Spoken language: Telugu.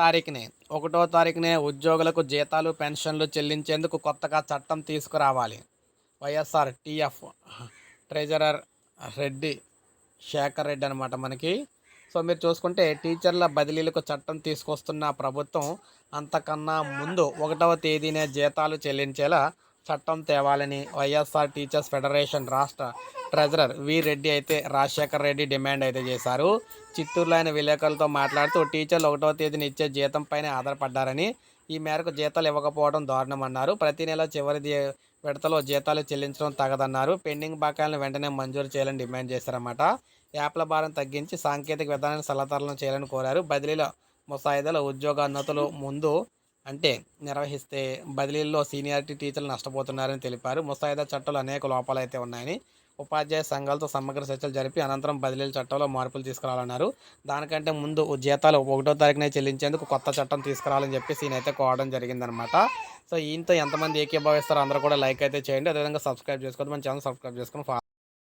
తారీఖునే. ఒకటో తారీఖునే ఉద్యోగులకు జీతాలు పెన్షన్లు చెల్లించేందుకు కొత్తగా చట్టం తీసుకురావాలి. వైఎస్ఆర్ టీఎఫ్ ట్రెజరర్ రెడ్డి శేఖర్ రెడ్డి అనమాట మనకి. సో మీరు చూసుకుంటే టీచర్ల బదిలీలకు చట్టం తీసుకొస్తున్న ప్రభుత్వం అంతకన్నా ముందు ఒకటవ తేదీనే జీతాలు చెల్లించేలా చట్టం తేవాలని వైఎస్ఆర్ టీచర్స్ ఫెడరేషన్ రాష్ట్ర ట్రెజరర్ వి రెడ్డి అయితే రాజశేఖర్ రెడ్డి డిమాండ్ అయితే చేశారు. చిత్తూరులో ఆయన విలేకరులతో మాట్లాడుతూ టీచర్లు ఒకటవ తేదీని ఇచ్చే జీతంపైనే ఆధారపడ్డారని ఈ మేరకు జీతాలు ఇవ్వకపోవడం దారుణమన్నారు. ప్రతి నెల చివరి విడతలో జీతాలు చెల్లించడం తగదన్నారు. పెండింగ్ బకాయిలను వెంటనే మంజూరు చేయాలని డిమాండ్ చేశారన్నమాట. యాప్ల భారం తగ్గించి సాంకేతిక విధానాన్ని సలతరలం చేయాలని కోరారు. బదిలీలో ముసాయిదాల ఉద్యోగోన్నతులు ముందు అంటే నిర్వహిస్తే బదిలీల్లో సీనియారిటీ టీచర్లు నష్టపోతున్నారని తెలిపారు. ముసాయిదా చట్టాలు అనేక లోపాలు అయితే ఉన్నాయని ఉపాధ్యాయ సంఘాలతో సమగ్ర చర్చలు జరిపి అనంతరం బదిలీల చట్టంలో మార్పులు తీసుకురావాలన్నారు దానికంటే ముందు జీతాలు ఒకటో తారీఖునే చెల్లించేందుకు కొత్త చట్టం తీసుకురావాలని చెప్పి సీన్ అయితే కోవడం జరిగిందనమాట సో ఈయంతో ఎంతమంది ఏకీభావిస్తారో అందరూ కూడా లైక్ అయితే చేయండి. అదేవిధంగా సబ్స్క్రైబ్ చేసుకోవద్దు. మన ఛానల్ సబ్స్క్రైబ్ చేసుకుని